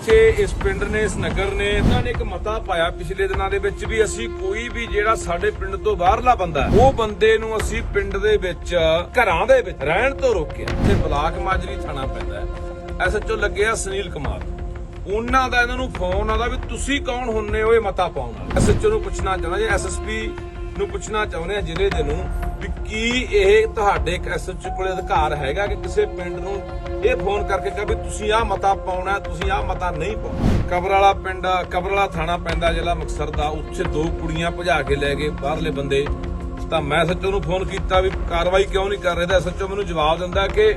ਇੱਥੇ ਇਸ ਪਿੰਡ ਨੇ, ਇਸ ਨਗਰ ਨੇ ਇਹਨਾਂ ਨੇ ਇੱਕ ਮਤਾ ਪਾਇਆ ਪਿਛਲੇ ਦਿਨਾਂ ਦੇ ਵਿੱਚ ਵੀ ਅਸੀਂ ਕੋਈ ਵੀ ਜਿਹੜਾ ਸਾਡੇ ਪਿੰਡ ਤੋਂ ਬਾਹਰਲਾ ਬੰਦਾ ਉਹ ਬੰਦੇ ਨੂੰ ਅਸੀਂ ਪਿੰਡ ਦੇ ਵਿੱਚ, ਘਰਾਂ ਦੇ ਵਿੱਚ ਰਹਿਣ ਤੋਂ ਰੋਕਿਆ। ਤੇ ਬਲਾਕ ਮਾਜਰੀ ਥਾਣਾ ਪੈਂਦਾ ਐਸਐਚਓ ਲੱਗਿਆ ਸੁਨੀਲ ਕੁਮਾਰ। ਉਹਨਾਂ ਦਾ, ਇਹਨਾਂ ਨੂੰ ਫੋਨ ਆਉਂਦਾ ਵੀ ਤੁਸੀਂ ਕੌਣ ਹੁੰਨੇ ਹੋ ਇਹ ਮਤਾ ਪਾਉਣ ਵਾਲੇ। ਐਸਐਚਓ ਨੂੰ ਪੁੱਛਣਾ ਚਾਹੁੰਦਾ ਜੀ ਐਸਐਸਪੀ ਨੂੰ ਪੁੱਛਣਾ ਚਾਹੁੰਦੇ ਆ, ਜ਼ਿਲ੍ਹੇ ਦੇ ਨੂੰ ਵੀ ਕੀ ਇਹ ਤੁਹਾਡੇ ਇੱਕ ਐਸਐਚਓ ਕੋਲੇ ਅਧਿਕਾਰ ਹੈਗਾ ਕਿ ਕਿਸੇ ਪਿੰਡ ਨੂੰ ਇਹ ਫੋਨ ਕਰਕੇ ਕਹੇ ਵੀ ਤੁਸੀਂ ਆਹ ਮਤਾ ਪਾਉਣਾ, ਤੁਸੀਂ ਆਹ ਮਤਾ ਨਹੀਂ ਪਾਉਣਾ? ਕਬਰ ਵਾਲਾ ਪਿੰਡ ਕਬਰ ਵਾਲਾ ਥਾਣਾ ਪੈਂਦਾ ਜ਼ਿਲ੍ਹਾ ਮੁਕਤਸਰ ਦਾ, ਉੱਥੇ ਦੋ ਕੁੜੀਆਂ ਭਜਾ ਕੇ ਲੈ ਗਏ ਬਾਹਰਲੇ ਬੰਦੇ। ਤਾਂ ਮੈਂ ਸੱਚੋ ਨੂੰ ਫੋਨ ਕੀਤਾ ਵੀ ਕਾਰਵਾਈ ਕਿਉਂ ਨਹੀਂ ਕਰ ਰਹੇ? ਤਾਂ ਐਸਐਚਓ ਮੈਨੂੰ ਜਵਾਬ ਦਿੰਦਾ ਕਿ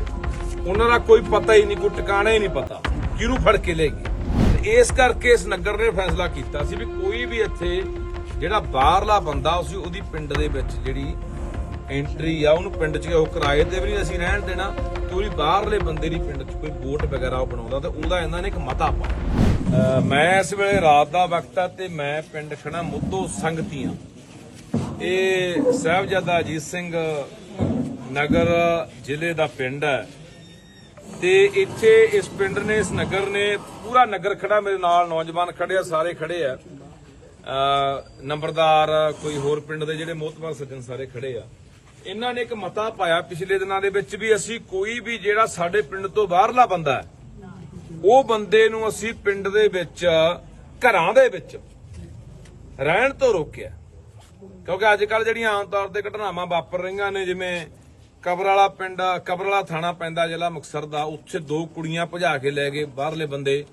ਉਹਨਾਂ ਦਾ ਕੋਈ ਪਤਾ ਹੀ ਨਹੀਂ, ਕੋਈ ਟਿਕਾਣਾ ਹੀ ਨਹੀਂ ਪਤਾ ਕਿਹਨੂੰ ਫੜ ਕੇ ਲੈ ਗਏ। ਇਸ ਕਰਕੇ ਇਸ ਨਗਰ ਨੇ ਫੈਸਲਾ ਕੀਤਾ ਸੀ ਵੀ ਕੋਈ ਵੀ ਇੱਥੇ ਜਿਹੜਾ ਬਾਹਰਲਾ ਬੰਦਾ ਸੀ ਉਹਦੀ ਪਿੰਡ ਦੇ ਵਿੱਚ ਜਿਹੜੀ ਐਂਟਰੀ ਆ, ਉਹਨੂੰ ਪਿੰਡ 'ਚ ਉਹ ਕਿਰਾਏ ਤੇ ਵੀ ਨਹੀਂ ਅਸੀਂ ਰਹਿਣ ਦੇਣਾ, ਤੇ ਬਾਹਰਲੇ ਬੰਦੇ ਦੀ ਪਿੰਡ 'ਚ ਕੋਈ ਬੋਟ ਵਗੈਰਾ ਉਹ ਬਣਾਉਂਦਾ, ਤੇ ਉਹਦਾ ਇਹਨਾਂ ਨੇ ਇੱਕ ਮਤਾ ਪਾਇਆ ਮੈਂ ਇਸ ਵੇਲੇ ਰਾਤ ਦਾ ਵਕਤ ਆ, ਤੇ ਮੈਂ ਪਿੰਡ ਖੜਾ ਮੁੱਦੋ ਸੰਗਤੀਆਂ। ਇਹ ਸਾਹਿਬਜ਼ਾਦਾ ਅਜੀਤ ਸਿੰਘ ਨਗਰ ਜ਼ਿਲ੍ਹੇ ਦਾ ਪਿੰਡ ਹੈ। ਤੇ ਇੱਥੇ ਇਸ ਪਿੰਡ ਨੇ, ਇਸ ਨਗਰ ਨੇ ਪੂਰਾ ਨਗਰ ਖੜਾ ਮੇਰੇ ਨਾਲ, ਨੌਜਵਾਨ ਖੜੇ ਆ, ਸਾਰੇ ਖੜੇ ਆ। ਨੰਬਰਦਾਰ ਕੋਈ ਹੋਰ ਪਿੰਡ ਦੇ ਜਿਹੜੇ ਮੋਹਤਵਾਰ ਸੱਜਣ ਸਾਰੇ ਖੜੇ ਆ। ਇਹਨਾਂ ਨੇ ਇੱਕ ਮਤਾ ਪਾਇਆ, ਪਿਛਲੇ ਦਿਨਾਂ ਦੇ ਵਿੱਚ ਵੀ ਅਸੀਂ ਕੋਈ ਵੀ ਜਿਹੜਾ ਸਾਡੇ ਪਿੰਡ ਤੋਂ ਬਾਹਰਲਾ ਬੰਦਾ ਹੈ, ਉਹ ਬੰਦੇ ਨੂੰ ਅਸੀਂ ਪਿੰਡ ਦੇ ਵਿੱਚ, ਘਰਾਂ ਦੇ ਵਿੱਚ ਰਹਿਣ ਤੋਂ ਰੋਕਿਆ। ਕਿਉਂਕਿ ਅੱਜ ਕੱਲ ਜਿਹੜੀਆਂ ਆਮ ਤੌਰ ਤੇ ਘਟਨਾਵਾਂ ਵਾਪਰ ਰਹੀਆਂ ਨੇ, ਜਿਵੇਂ ਕਬਰ ਵਾਲਾ ਪਿੰਡ ਕਬਰ ਵਾਲਾ ਥਾਣਾ ਪੈਂਦਾ ਜ਼ਿਲ੍ਹਾ ਮੁਕਤਸਰ ਦਾ, ਉੱਥੇ ਦੋ ਕੁੜੀਆਂ ਭਜਾ ਕੇ ਲੈ ਗਏ ਬਾਹਰਲੇ ਬੰਦੇ।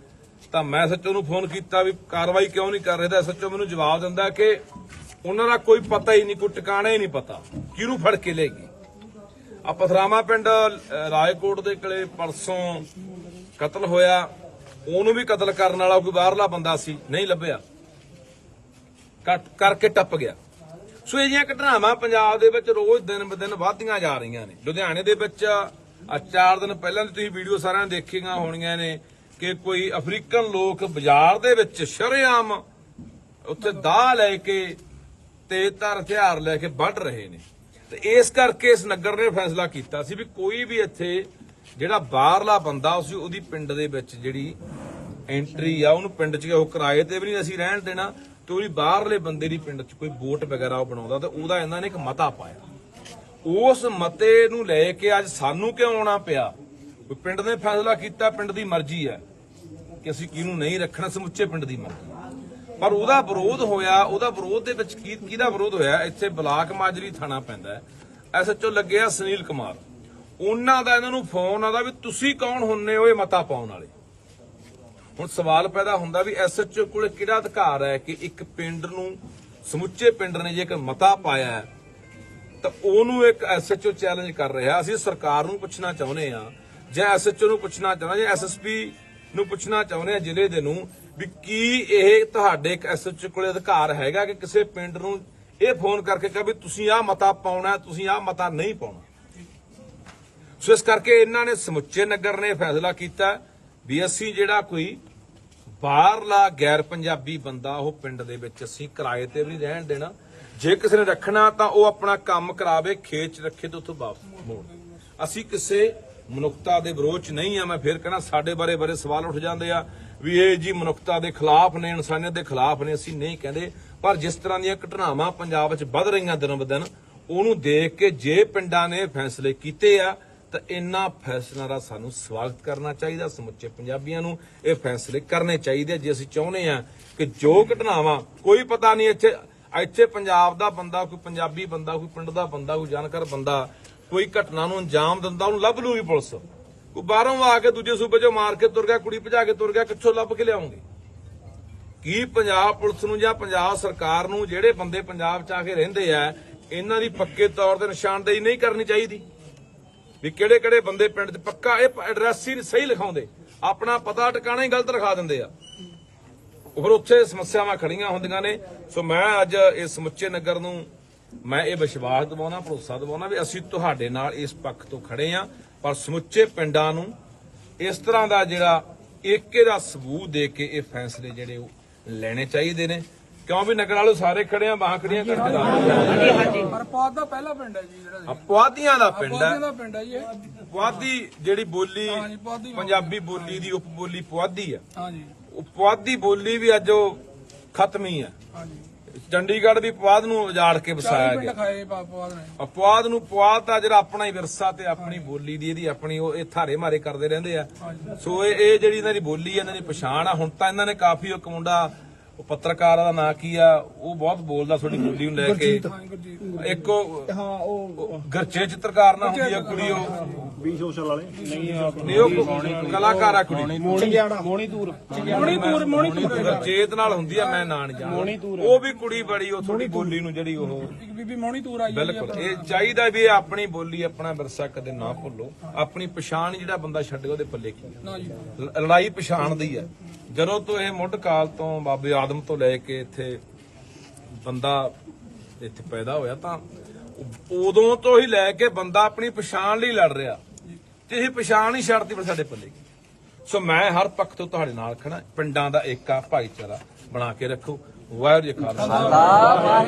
ਤਾਂ ਮੈਂ ਸੱਚੋ ਨੂੰ ਫੋਨ ਕੀਤਾ ਵੀ ਕਾਰਵਾਈ ਕਿਉਂ ਨਹੀਂ ਕਰ ਰਹੇ? ਤਾਂ ਸੱਚੋ ਮੈਨੂੰ ਜਵਾਬ ਦਿੰਦਾ ਕਿ ਉਹਨਾਂ ਦਾ ਕੋਈ ਪਤਾ ਹੀ ਨਹੀਂ, ਕੋਈ ਟਿਕਾਣਾ ਹੀ ਨਹੀਂ ਪਤਾ। ਕਿਹਨੂੰ ਫੜ ਕੇ ਲੈ ਗਈ। ਆ ਪਥਰਾਮਾ ਪਿੰਡ ਅ, ਰਾਏਕੋਟ ਦੇ ਕੋਲੇ ਪਰਸੋਂ ਕਤਲ ਹੋਇਆ। ਉਹਨੂੰ ਵੀ ਕਤਲ ਕਰਨ ਵਾਲਾ ਕੋਈ ਬਾਹਰਲਾ ਬੰਦਾ ਸੀ ਨਹੀਂ ਲੱਭਿਆ। ਕੱਟ ਕਰਕੇ ਟੱਪ ਗਿਆ। ਸੋ ਇਹ ਜਿਹੀਆਂ ਘਟਨਾਵਾਂ ਪੰਜਾਬ ਦੇ ਵਿੱਚ ਰੋਜ਼ ਦਿਨ ਬ ਵਧਦੀਆਂ ਜਾ ਰਹੀਆਂ ਨੇ। ਲੁਧਿਆਣੇ ਦੇ ਵਿੱਚ ਆ ਚਾਰ ਦਿਨ ਪਹਿਲਾਂ ਦੀ ਤੁਸੀਂ ਵੀਡੀਓ ਸਾਰਿਆਂ ਨੇ ਦੇਖੀਆਂ ਹੋਣੀਆਂ ਨੇ ਕਿ ਕੋਈ ਅਫਰੀਕਨ ਲੋਕ ਬਾਜ਼ਾਰ ਦੇ ਵਿੱਚ ਸ਼ਰੇਆਮ ਉੱਥੇ ਦਾਹ ਲੈ ਕੇ ਤੇਜ਼ਧਾਰ ਹਥਿਆਰ ਲੈ ਕੇ ਵੱਢ ਰਹੇ ਨੇ। ਤੇ ਇਸ ਕਰਕੇ ਇਸ ਨਗਰ ਨੇ ਫੈਸਲਾ ਕੀਤਾ ਸੀ ਵੀ ਕੋਈ ਵੀ ਇੱਥੇ ਜਿਹੜਾ ਬਾਹਰਲਾ ਬੰਦਾ ਸੀ ਉਹਦੀ ਪਿੰਡ ਦੇ ਵਿੱਚ ਜਿਹੜੀ ਐਂਟਰੀ ਆ, ਉਹਨੂੰ ਪਿੰਡ 'ਚ ਉਹ ਕਿਰਾਏ ਤੇ ਵੀ ਨਹੀਂ ਅਸੀਂ ਰਹਿਣ ਦੇਣਾ ਤੇ ਉਹਦੀ ਬਾਹਰਲੇ ਬੰਦੇ ਦੀ ਪਿੰਡ 'ਚ ਕੋਈ ਬੋਟ ਵਗੈਰਾ ਉਹ ਬਣਾਉਂਦਾ ਤੇ ਉਹਦਾ ਇਹਨਾਂ ਨੇ ਇੱਕ ਮਤਾ ਪਾਇਆ। ਉਸ ਮਤੇ ਨੂੰ ਲੈ ਕੇ ਅੱਜ ਸਾਨੂੰ ਕਿਉਂ ਆਉਣਾ ਪਿਆ? ਪਿੰਡ ਨੇ ਫੈਸਲਾ ਕੀਤਾ, ਪਿੰਡ ਦੀ ਮਰਜ਼ੀ ਹੈ ਕਿ ਅਸੀਂ ਕਿਹਨੂੰ ਨਹੀਂ ਰੱਖਣਾ, ਸਮੁੱਚੇ ਪਿੰਡ ਦੀ ਮਰਜ਼ੀ ਪਰ ਉਹਦਾ ਵਿਰੋਧ ਹੋਇਆ, ਉਹਦਾ ਵਿਰੋਧ ਦੇ ਵਿੱਚ ਕੀ ਕਿਹਦਾ ਵਿਰੋਧ ਹੋਇਆ? ਇੱਥੇ ਬਲਾਕ ਮਾਜਰੀ ਥਾਣਾ ਪੈਂਦਾ ਹੈ। ਐਸਐਚਓ ਲੱਗਿਆ ਸੁਨੀਲ ਕੁਮਾਰ। ਉਹਨਾਂ ਦਾ ਇਹਨਾਂ ਨੂੰ ਫੋਨ ਆਦਾ ਵੀ ਤੁਸੀਂ ਕੌਣ ਹੁੰਨੇ ਹੋ ਇਹ ਮਤਾ ਪਾਉਣ ਵਾਲੇ? ਹੁਣ ਸਵਾਲ ਪੈਦਾ ਹੁੰਦਾ ਵੀ ਐਸਐਚਓ ਕੋਲੇ ਕਿਹੜਾ ਅਧਿਕਾਰ ਹੈ ਕਿ ਇੱਕ ਪਿੰਡ ਨੂੰ, ਸਮੁੱਚੇ ਪਿੰਡ ਨੇ ਜੇਕਰ ਮਤਾ ਪਾਇਆ ਹੈ, ਤਾਂ ਉਹਨੂੰ ਇੱਕ ਐਸਐਚਓ ਚੈਲੰਜ ਕਰ ਰਿਹਾ। ਅਸੀਂ ਸਰਕਾਰ ਨੂੰ ਪੁੱਛਣਾ ਚਾਹੁੰਦੇ ਆ ਜਾਂ ਐਸਐਚਓ ਨੂੰ ਪੁੱਛਣਾ ਚਾਹੁੰਦੇ ਜਾਂ ਐਸਐਸਪੀ ਨੂੰ ਪੁੱਛਣਾ ਚਾਹੁੰਦੇ ਆ ਜ਼ਿਲ੍ਹੇ ਦੇ ਨੂੰ ਵੀ ਕੀ ਇਹ ਤੁਹਾਡੇ ਇੱਕ ਐਸਐਚਓ ਕੋਲੇ ਅਧਿਕਾਰ ਹੈਗਾ ਕਿ ਕਿਸੇ ਪਿੰਡ ਨੂੰ ਇਹ ਫੋਨ ਕਰਕੇ ਕਹੇ ਵੀ ਤੁਸੀਂ ਆਹ ਮਤਾ ਪਾਉਣਾ, ਤੁਸੀਂ ਆਹ ਮਤਾ ਨਹੀਂ ਪਾਉਣਾ? ਸੋ ਇਸ ਕਰਕੇ ਇਹਨਾਂ ਨੇ ਸਮੁੱਚੇ ਨਗਰ ਨੇ ਫੈਸਲਾ ਕੀਤਾ ਵੀ ਅਸੀਂ ਜਿਹੜਾ ਕੋਈ ਬਾਹਰਲਾ ਗੈਰ ਪੰਜਾਬੀ ਬੰਦਾ ਉਹ ਪਿੰਡ ਦੇ ਵਿੱਚ ਅਸੀਂ ਕਿਰਾਏ ਤੇ ਵੀ ਰਹਿਣ ਦੇਣਾ। ਜੇ ਕਿਸੇ ਨੇ ਰੱਖਣਾ ਤਾਂ ਉਹ ਆਪਣਾ ਕੰਮ ਕਰਾਵੇ, ਖੇਤ 'ਚ ਰੱਖੇ ਤੇ ਉੱਥੋਂ ਵਾਪਸ ਮੋੜ। ਅਸੀਂ ਕਿਸੇ ਮਨੁੱਖਤਾ ਦੇ ਵਿਰੋਧ 'ਚ ਨਹੀਂ ਆ, ਮੈਂ ਫਿਰ ਕਹਿਣਾ ਸਾਡੇ ਬਾਰੇ ਬਾਰੇ ਸਵਾਲ ਉੱਠ ਜਾਂਦੇ ਆ। ਵੀ ਇਹ ਜੀ ਮਨੁੱਖਤਾ ਦੇ ਖਿਲਾਫ ਨੇ, ਇਨਸਾਨੀਅਤ ਦੇ ਖਿਲਾਫ ਨੇ, ਅਸੀਂ ਨਹੀਂ ਕਹਿੰਦੇ। ਪਰ ਜਿਸ ਤਰ੍ਹਾਂ ਦੀਆਂ ਘਟਨਾਵਾਂ ਪੰਜਾਬ ਵਿੱਚ ਵੱਧ ਰਹੀਆਂ ਦਿਨੋਂ ਬਦਨ ਉਹਨੂੰ ਦੇਖ ਕੇ ਜੇ ਪਿੰਡਾਂ ਨੇ ਫੈਸਲੇ ਕੀਤੇ ਆ, ਤਾਂ ਇਹਨਾਂ ਫੈਸਲਿਆਂ ਦਾ ਸਾਨੂੰ ਸਵਾਗਤ ਕਰਨਾ ਚਾਹੀਦਾ। ਸਮੁੱਚੇ ਪੰਜਾਬੀਆਂ ਨੂੰ ਇਹ ਫੈਸਲੇ ਕਰਨੇ ਚਾਹੀਦੇ ਆ। ਜੇ ਅਸੀਂ ਚਾਹੁੰਦੇ ਆ ਕਿ ਜੋ ਘਟਨਾਵਾਂ, ਕੋਈ ਪਤਾ ਨਹੀਂ ਇੱਥੇ ਇੱਥੇ ਪੰਜਾਬ ਦਾ ਬੰਦਾ, ਕੋਈ ਪੰਜਾਬੀ ਬੰਦਾ, ਕੋਈ ਪਿੰਡ ਦਾ ਬੰਦਾ, ਕੋਈ ਜਾਣਕਾਰ ਬੰਦਾ, ਕੋਈ ਘਟਨਾ ਨੂੰ ਅੰਜਾਮ ਦਿੰਦਾ, ਉਹਨੂੰ ਲੱਭ ਲੂਗੀ ਪੁਲਿਸ। ਕੋਈ ਬਾਹਰੋਂ ਆ ਕੇ ਦੂਜੇ ਸੂਬੇ ਚੋਂ ਮਾਰ ਕੇ ਤੁਰ ਗਿਆ, ਕੁੜੀ ਭਜਾ ਕੇ ਤੁਰ ਗਿਆ, ਕਿੱਥੋਂ ਲੱਭ ਕੇ ਲਿਆਉਂਗੇ? ਕੀ ਪੰਜਾਬ ਪੁਲਿਸ ਨੂੰ ਜਾਂ ਪੰਜਾਬ ਸਰਕਾਰ ਨੂੰ ਜਿਹੜੇ ਬੰਦੇ ਪੰਜਾਬ 'ਚ ਆ ਕੇ ਰਹਿੰਦੇ ਆ, ਇਹਨਾਂ ਦੀ ਪੱਕੇ ਤੌਰ ਤੇ ਨਿਸ਼ਾਨਦੇਹੀ ਨਹੀਂ ਕਰਨੀ ਚਾਹੀਦੀ? ਵੀ ਕਿਹੜੇ ਕਿਹੜੇ ਬੰਦੇ ਪਿੰਡ 'ਚ ਪੱਕਾ, ਇਹ ਐਡਰੈਸ ਹੀ ਸਹੀ ਲਿਖਾਉਂਦੇ। ਆਪਣਾ ਪਤਾ ਟਿਕਾਣਾ ਹੀ ਗਲਤ ਲਿਖਾ ਦਿੰਦੇ ਆ। ਉਹ ਫਿਰ ਉੱਥੇ ਸਮੱਸਿਆਵਾਂ ਖੜੀਆਂ ਹੁੰਦੀਆਂ ਨੇ। ਸੋ ਮੈਂ ਅੱਜ ਇਸ ਸਮੁੱਚੇ ਨਗਰ ਨੂੰ, ਮੈਂ ਇਹ ਵਿਸ਼ਵਾਸ ਦਿਵਾਉਣਾ, ਭਰੋਸਾ ਦਿਵਾਉਣਾ ਵੀ ਅਸੀਂ ਤੁਹਾਡੇ ਨਾਲ ਇਸ ਪੱਖ ਤੋਂ ਖੜੇ ਆ। ਪਰ ਸਮੁੱਚੇ ਪਿੰਡਾਂ ਨੂੰ ਇਸ ਤਰ੍ਹਾਂ ਦਾ ਜਿਹੜਾ ਏਕੇ ਦਾ ਸਬੂਤ ਦੇ ਕੇ ਇਹ ਫੈਸਲੇ ਜਿਹੜੇ ਉਹ ਲੈਣੇ ਚਾਹੀਦੇ ਨੇ। ਕਿਉਂ ਵੀ ਨਗਰ ਵਾਲੇ ਸਾਰੇ ਖੜੇ ਆ ਬਾਹਾਂ ਖੜੀਆਂ ਕਰਕੇ ਦਾ ਹਰਪਾਦ ਦਾ ਪਹਿਲਾ ਪਿੰਡ ਹੈ ਜੀ ਜਿਹੜਾ ਪੁਆਧੀਆਂ ਦਾ ਪਿੰਡ ਪੁਆਧੀਆਂ ਹੈ ਦਾ ਪਿੰਡ ਹੈ ਜੀ ਇਹ। ਪੁਆਧੀ ਜਿਹੜੀ ਬੋਲੀ ਹਾਂਜੀ, ਪੁਆਧੀ। ਪੰਜਾਬੀ ਬੋਲੀ ਦੀ ਉਪ ਬੋਲੀ ਪੁਆਧੀ ਆ। ਹਾਂਜੀ। ਪੁਆਧੀ ਬੋਲੀ ਵੀ ਅੱਜ ਉਹ ਖਤਮ ਹੀ ਹੈ ਹਾਂਜੀ। ਚੰਡੀਗੜ੍ਹ ਵੀ ਪੁਆਧ ਨੂੰ ਉਜਾੜ ਕੇ ਵਸਾਇਆ ਗਿਆ। ਖਾਏ ਬਾਪੂਆਦ ਨੇ। ਅਪਵਾਦ ਨੂੰ ਪੁਆਧ ਦਾ ਜਿਹੜਾ ਆਪਣਾ ਹੀ ਵਿਰਸਾ ਤੇ ਆਪਣੀ ਬੋਲੀ ਦੀ ਇਹਦੀ ਆਪਣੀ ਉਹ ਇਹ ਥਾਰੇ ਮਾਰੇ ਕਰਦੇ ਰਹਿੰਦੇ ਆ। ਸੋ ਇਹ ਜਿਹੜੀ ਇਹਨਾਂ ਦੀ ਬੋਲੀ ਇਹਨਾਂ ਦੀ ਪਛਾਣ ਆ ਹੁਣ ਤਾਂ ਇਹਨਾਂ ਨੇ ਕਾਫੀ ਇੱਕ ਮੁੰਡਾ ਉਹ ਪੱਤਰਕਾਰ ਦਾ ਨਾਂ ਕੀ ਆ? ਉਹ ਬਹੁਤ ਬੋਲਦਾ ਤੁਹਾਡੀ ਬੋਲੀ ਨੂੰ ਲੈ ਕੇ। ਇੱਕ ਉਹ ਹਾਂ ਉਹ ਗਰਚੇ ਚਿੱਤਰਕਾਰ ਨਾ ਹੁੰਦੀ ਆ ਕੁੜੀ ਉਹ। ਵੀ ਸੋਸ਼ਲ ਵਾਲੇ? ਨਹੀਂ ਨਹੀਂ ਉਹ ਕਲਾਕਾਰ ਆ ਕੁੜੀ। ਚੰਗਿਆੜਾ। ਮੋਣੀ ਦੂਰ। ਮੋਣੀ ਤੂਰ ਮੋਣੀ ਤੂਰ ਗਰਚੇਤ ਨਾਲ ਹੁੰਦੀ ਆ ਮੈਂ ਨਾਂ ਨਹੀਂ ਜਾਣਦਾ ਉਹ ਵੀ ਕੁੜੀ ਬੜੀ ਉਹ ਥੋੜੀ ਬੋਲੀ ਨੂੰ ਜਿਹੜੀ ਉਹ ਇੱਕ ਬੀਬੀ ਮੋਣੀ ਤੂਰ ਆਈ ਬਿਲਕੁਲ। ਇਹ ਚਾਹੀਦਾ ਵੀ ਇਹ ਆਪਣੀ ਬੋਲੀ ਆਪਣਾ ਵਿਰਸਾ ਕਦੇ ਨਾ ਭੁੱਲੋ। ਆਪਣੀ ਪਛਾਣ ਜਿਹੜਾ ਬੰਦਾ ਛੱਡੇ ਉਹਦੇ ਪੱਲੇ ਕੀ ਆ? ਨਾ ਜੀ। ਲ- ਲੜਾਈ ਪਛਾਣ ਦੀ ਹੈ ਜਦੋਂ ਤੋਂ ਇਹ ਮੁੱਢ ਕਾਲ ਤੋਂ ਬਾਬੇ ਆਦਮ ਤੋਂ ਲੈ ਕੇ ਇੱਥੇ ਬੰਦਾ ਇੱਥੇ ਪੈਦਾ ਹੋਇਆ ਤਾਂ ਉਦੋਂ ਤੋਂ ਹੀ ਲੈ ਕੇ ਬੰਦਾ ਆਪਣੀ ਪਛਾਣ ਲਈ ਲੜ ਰਿਹਾ ਤੇ ਇਹ ਪਛਾਣ ਹੀ ਛੱਡਦੀ ਪਰ ਸਾਡੇ ਪੱਲੇ ਸੋ ਮੈਂ ਹਰ ਪੱਖ ਤੋਂ ਤੁਹਾਡੇ ਨਾਲ ਖੜਾ ਪਿੰਡਾਂ ਦਾ ਏਕਾ ਭਾਈਚਾਰਾ ਬਣਾ ਕੇ ਰੱਖੋ। ਵਾਹਿਗੁਰੂ ਜੀ ਕਾ ਖਾਲਸਾ।